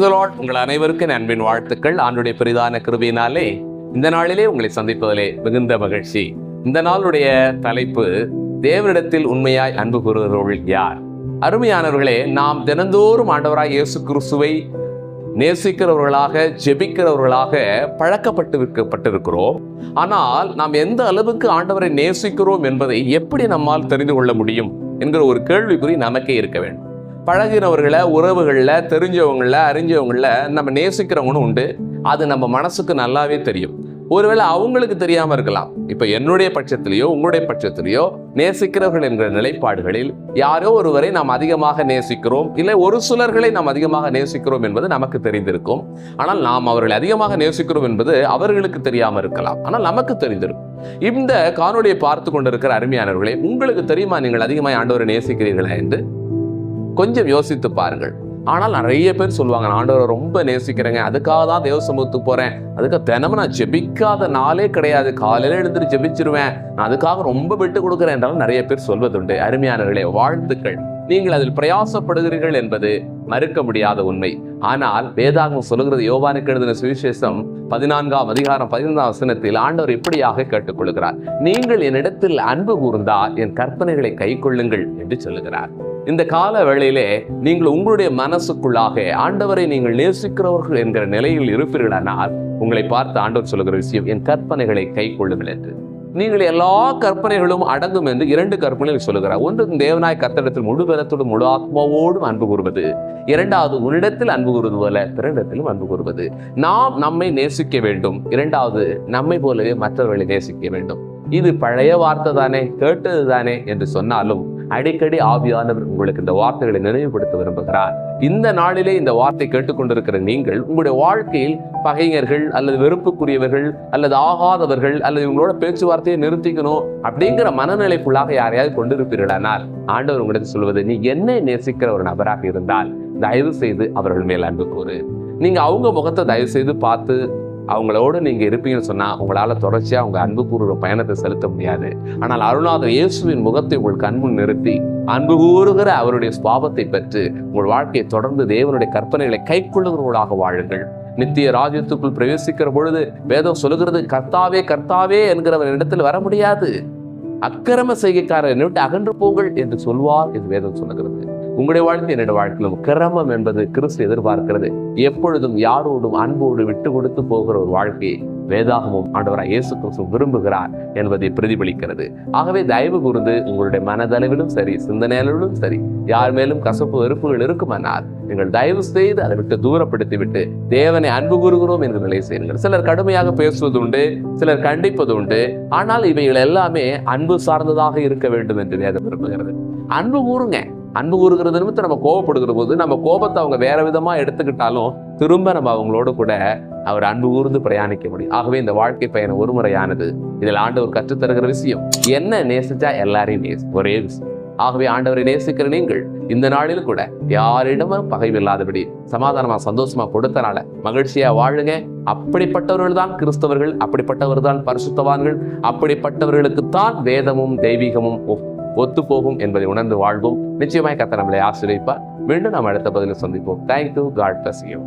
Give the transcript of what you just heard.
Lord உங்கள் அனைவருக்கும் அன்பின் வாழ்த்துக்கள். ஆண்டுடைய பெரிதான கிருபியினாலே இந்த நாளிலே உங்களை சந்திப்பதிலே மிகுந்த மகிழ்ச்சி. இந்த நாளுடைய தலைப்பு தேவனிடத்தில் உண்மையாய் அன்பு கூறுகிறவர்கள் யார்? அருமையானவர்களே நாம் தினந்தோறும் ஆண்டவராய் இயேசு கிறிஸ்துவை நேசிக்கிறவர்களாக ஜெபிக்கிறவர்களாக பழக்கப்பட்டு விற்கப்பட்டிருக்கிறோம் ஆனால் நாம் எந்த அளவுக்கு ஆண்டவரை நேசிக்கிறோம் என்பதை எப்படி நம்மால் தெரிந்து கொள்ள முடியும் என்கிற ஒரு கேள்விக்குறி நமக்கே இருக்க வேண்டும். பழகினவர்களை உறவுகளில் தெரிஞ்சவங்கள அறிஞ்சவங்கள நம்ம நேசிக்கிறவங்களும் உண்டு. அது நம்ம மனசுக்கு நல்லாவே தெரியும். ஒருவேளை அவங்களுக்கு தெரியாமல் இருக்கலாம். இப்போ என்னுடைய பட்சத்திலேயோ உங்களுடைய பட்சத்திலேயோ நேசிக்கிறவர்கள் என்ற நிலைப்பாடுகளில் யாரோ ஒருவரை நாம் அதிகமாக நேசிக்கிறோம். இல்லை ஒரு சிலர்களை நாம் அதிகமாக நேசிக்கிறோம் என்பது நமக்கு தெரிந்திருக்கும். ஆனால் நாம் அவர்களை அதிகமாக நேசிக்கிறோம் என்பது அவர்களுக்கு தெரியாமல் இருக்கலாம். ஆனால் நமக்கு தெரிந்திருக்கும். இந்த காணொலியை பார்த்து கொண்டிருக்கிற அருமையானவர்களே உங்களுக்கு தெரியுமா நீங்கள் அதிகமாக ஆண்டவரை நேசிக்கிறீர்களா என்று? கொஞ்சம் யோசித்து பாருங்கள். ஆனால் நிறைய பேர் சொல்லுவாங்க நான் ஆண்டவரை ரொம்ப நேசிக்கிறேங்க. அதுக்காக தான் தேவ சமூகத்துக்கு போறேன். அதுக்கு தினமும் நான் ஜெபிக்காத நாளே கிடையாது. காலையில எழுந்துட்டு ஜெபிச்சிருவேன். நான் அதுக்காக ரொம்ப விட்டு கொடுக்குறேன் என்றாலும் நிறைய பேர் சொல்வதுண்டு. அருமையானவர்களே வாழ்த்துக்கள். நீங்கள் அதில் பிரயாசப்படுகிறீர்கள் என்பது மறுக்க முடியாத உண்மை. ஆனால் வேதாகம் சொல்லுகிறது யோவானுக்கு எழுதின சுவிசேஷம் பதினான்காம் அதிகாரம் பதினைந்தாம் வசனத்தில் ஆண்டவர் இப்படியாக கேட்டுக்கொள்கிறார். நீங்கள் என்னிடத்தில் அன்பு கூர்ந்தால் என் கற்பனைகளை கைக்கொள்ளுங்கள் என்று சொல்லுகிறார். இந்த கால வேளையிலே நீங்கள் உங்களுடைய மனசுக்குள்ளாக ஆண்டவரை நீங்கள் நேசிக்கிறவர்கள் என்கிற நிலையில் இருப்பீர்களானால் உங்களை பார்த்து ஆண்டவர் சொல்லுகிற விஷயம் என் கற்பனைகளை கை கொள்ளுங்கள் என்று. நீங்கள் எல்லா கற்பனைகளும் அடங்கும் என்று இரண்டு கற்பனைகள் சொல்லுகிறார். ஒன்று தேவனாய் கத்தடத்தில் முழு பலத்தோடும் முழு ஆத்மாவோடும் அன்பு கூறுவது. இரண்டாவது உன்னிடத்தில் அன்பு கூறுவது போல பிறனிடத்திலும் அன்பு கூறுவது. நாம் நம்மை நேசிக்க வேண்டும். இரண்டாவது நம்மை போலவே மற்றவர்களை நேசிக்க வேண்டும். இது பழைய வார்த்தை தானே கேட்டது தானே என்று சொன்னாலும் அடிக்கடி ஆவியானவர் உங்களுக்கு இந்த வார்த்தைகளை நினைவுபடுத்த விரும்புகிறார். இந்த நாளிலே இந்த வார்த்தை கேட்டுக்கொண்டிருக்கிற நீங்கள் உங்களுடைய வாழ்க்கையில் பகைஞர்கள் அல்லது வெறுப்புக்குரியவர்கள் அல்லது ஆகாதவர்கள் அல்லது இவங்களோட பேச்சுவார்த்தையை நிறுத்திக்கணும் அப்படிங்கிற மனநிலைக்குள்ளாக யாரையாவது கொண்டிருப்பீர்களானால் ஆண்டவர் உங்களுக்கு சொல்வது நீ என்னை நேசிக்கிற ஒரு நபராக இருந்தால் தயவு செய்து அவர்கள் மேல் அன்பு கூறு. நீங்க அவங்க முகத்தை தயவு செய்து பார்த்து அவங்களோட நீங்கள் இருப்பீங்கன்னு சொன்னால் உங்களால் தொடர்ச்சியாக அவங்க அன்பு பயணத்தை செலுத்த முடியாது. ஆனால் அருணாதர் இயேசுவின் முகத்தை உங்கள் கண்முன் நிறுத்தி அன்பு கூறுகிற அவருடைய சுவாபத்தை பெற்று உங்கள் வாழ்க்கையை தொடர்ந்து தேவனுடைய கற்பனைகளை கைக்கொள்ளுகிறவர்களாக வாழுங்கள். நித்திய ராஜ்யத்துக்குள் பிரவேசிக்கிற பொழுது வேதம் சொல்லுகிறது கர்த்தாவே கர்த்தாவே என்கிறவர் இடத்தில் வர முடியாது. அக்கிரம செய்கைக்காரரை விட்டு அகன்று போங்கள் என்று சொல்வார் என்று வேதம் சொல்லுகிறது. உங்களுடைய வாழ்க்கை என்னுடைய வாழ்க்கையிலும் கிரமம் என்பது கிறிஸ்து எதிர்பார்க்கிறது. எப்பொழுதும் யாரோடும் அன்போடு விட்டு கொடுத்து போகிற ஒரு வாழ்க்கையை வேதாகமும் ஆண்டவராக இயேசு கிறிஸ்து விரும்புகிறார் என்பதை பிரதிபலிக்கிறது. ஆகவே தயவு கூர்ந்து உங்களுடைய மனதளவிலும் சரி சிந்தனையளவிலும் சரி யார் மேலும் கசப்பு வெறுப்புகள் இருக்குமானால் நீங்கள் தயவு செய்து அதை விட்டு தூரப்படுத்தி விட்டு தேவனை அன்பு கூறுகிறோம் என்று நிலை செய்யுங்கள். சிலர் கடுமையாக பேசுவது உண்டு சிலர் கண்டிப்பது உண்டு ஆனால் இவைகள் எல்லாமே அன்பு சார்ந்ததாக இருக்க வேண்டும் என்று வேதம் விரும்புகிறது. அன்பு கூறுங்க. அன்பு கூறுகிறது நிமித்தம் நம்ம கோபப்படுகிற போது நம்ம கோபத்தை அவங்க வேற விதமா எடுத்துக்கிட்டாலும் திரும்ப நம்ம அவங்களோட கூட அவர் அன்பு கூர்ந்து பிரயாணிக்க முடியும். ஆகவே இந்த வாழ்க்கை பயணம் ஒரு முறையானது. இதில் ஆண்டவர் கற்றுத்தருகிற விஷயம் என்ன நேசிச்சா எல்லாரையும் நேசி ஒரே விஷயம். ஆகவே ஆண்டவரை நேசிக்கிற நீங்கள் இந்த நாளில் கூட யாரிடமும் பகைவில்லாதபடி சமாதானமா சந்தோஷமா கொடுத்தனால மகிழ்ச்சியா வாழுங்க. அப்படிப்பட்டவர்கள் தான் கிறிஸ்தவர்கள் அப்படிப்பட்டவர்கள் தான் பரிசுத்தவான்கள் அப்படிப்பட்டவர்களுக்கு தான் வேதமும் தெய்வீகமும் ஒத்து போகும் என்பதை உணர்ந்து வாழ்வோம். நிச்சயமாய் கத்த நம்மளை ஆசிரியப்பார் மீண்டும் நாம் அடுத்த பதிலில் சந்திப்போம். Thank you God bless you